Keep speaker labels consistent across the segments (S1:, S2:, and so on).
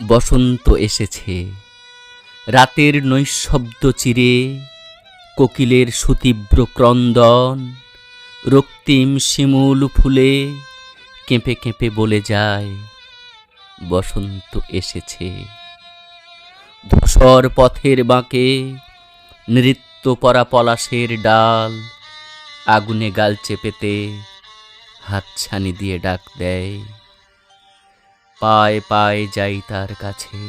S1: বসন্ত এসেছে। রাতের নৈশব্দ চিরে কোকিলের সুতীব্র ক্রন্দন, রক্তিম শিমুল ফুলে কেঁপে কেঁপে বলে যায়, বসন্ত এসেছে। ধূসর পথের বাঁকে নৃত্য পরা পলাশের ডাল আগুনে গাল চেপেতে হাতছানি দিয়ে ডাক দেয়। পায় পায় যাই তার কাছে।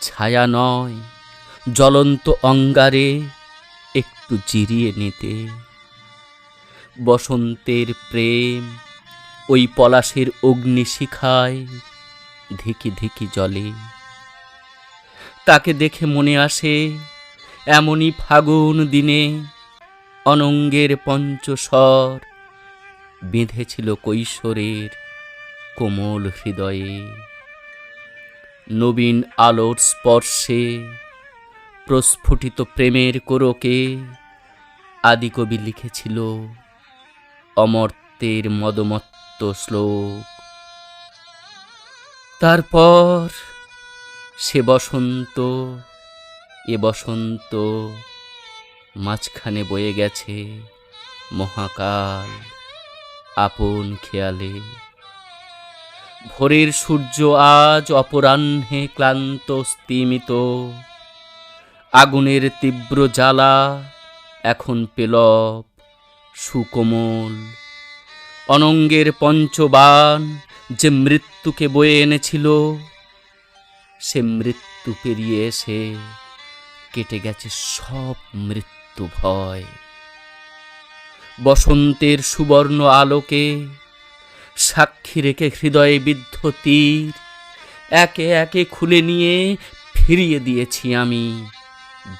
S1: ছায়া নয়, জ্বলন্ত অঙ্গারে একটু জিরিয়ে নিতে। বসন্তের প্রেম ওই পলাশের অগ্নিশিখায় ধিকি ধিকি জলে তাকে দেখে মনে আসে এমনই ফাগুন দিনে অনঙ্গের পঞ্চস্বর বেঁধেছিল কৈশোরের কোমল হৃদয়ে, নবীন আলোর স্পর্শে প্রস্ফুটিত প্রেমের কোরকে আদিকবি লিখেছিল অমর্ত্যের মদমত্ত শ্লোক। তারপর সে বসন্ত, এ বসন্ত মাঝখানে বয়ে গেছে মহাকাল আপন খেয়ালে। ভোরের সূর্য আজ অপরাহ্নে ক্লান্ত স্তিমিত। আগুনের তীব্র জ্বালা এখন পেলব সুকোমল। অনঙ্গের পঞ্চবান যে মৃত্যুকে বয়ে এনেছিল, সে মৃত্যু পেরিয়ে এসে কেটে গেছে সব মৃত্যু ভয় বসন্তের সুবর্ণ আলোকে সাক্ষী রেখে হৃদয়ে বিদ্ধ তীর। একে একে খুলে নিয়ে ফিরিয়ে দিয়েছি আমি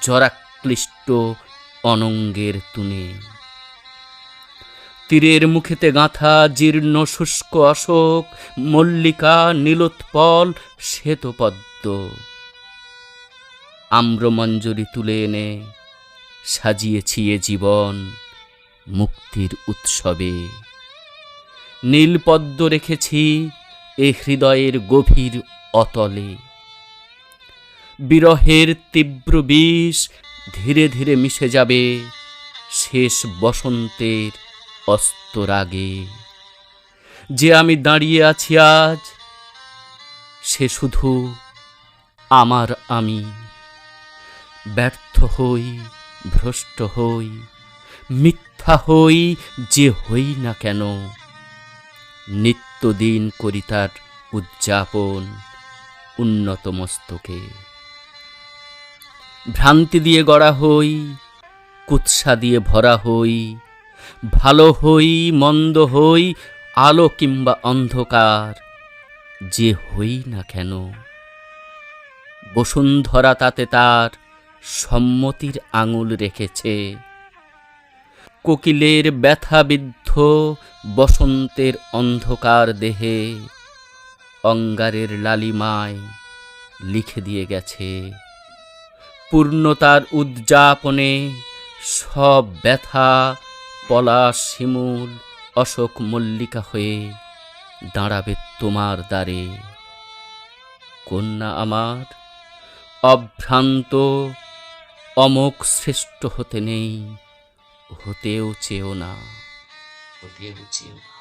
S1: জরাক্লিষ্ট অনঙ্গের তুনে। তীরের মুখেতে গাঁথা জীর্ণ শুষ্ক অশোক, মল্লিকা, নীলোৎপল, শ্বেতপদ্ম। আম্রমঞ্জরি তুলে এনে সাজিয়েছি এ জীবন মুক্তির উৎসবে। নীলপদ্ম রেখেছি এ হৃদয়ের গভীর অতলে। বিরহের তীব্র বিষ ধীরে ধীরে মিশে যাবে শেষ বসন্তের অস্তরাগে। যে আমি দাঁড়িয়ে আছি আজ, সে শুধু আমার আমি। ব্যর্থ হই, ভ্রষ্ট হই, মিথ্যা হই যে হই না কেন নিত্যদিন করি তার উদযাপন উন্নত মস্তকে ভ্রান্তি দিয়ে গড়া হই, কুৎসা দিয়ে ভরা হই, ভালো হই, মন্দ হই, আলো কিংবা অন্ধকার, যে হই না কেন, বসুন্ধরা তাতে তার সম্মতির আঙুল রেখেছে। কোকিলের ব্যথাবিদ্ধ বসন্তের অন্ধকার দেহে অঙ্গারের লালিমায় লিখে দিয়ে গেছে, পূর্ণতার উদযাপনে সব ব্যথা, পলাশ শিমুল, অশোক মল্লিকা হয়ে দাঁড়াবে তোমার দ্বারে। কন্যা আমার, অভ্রান্ত অমোক শ্রেষ্ঠ হতে নেই, হতেও চেও না। হতেও চেও না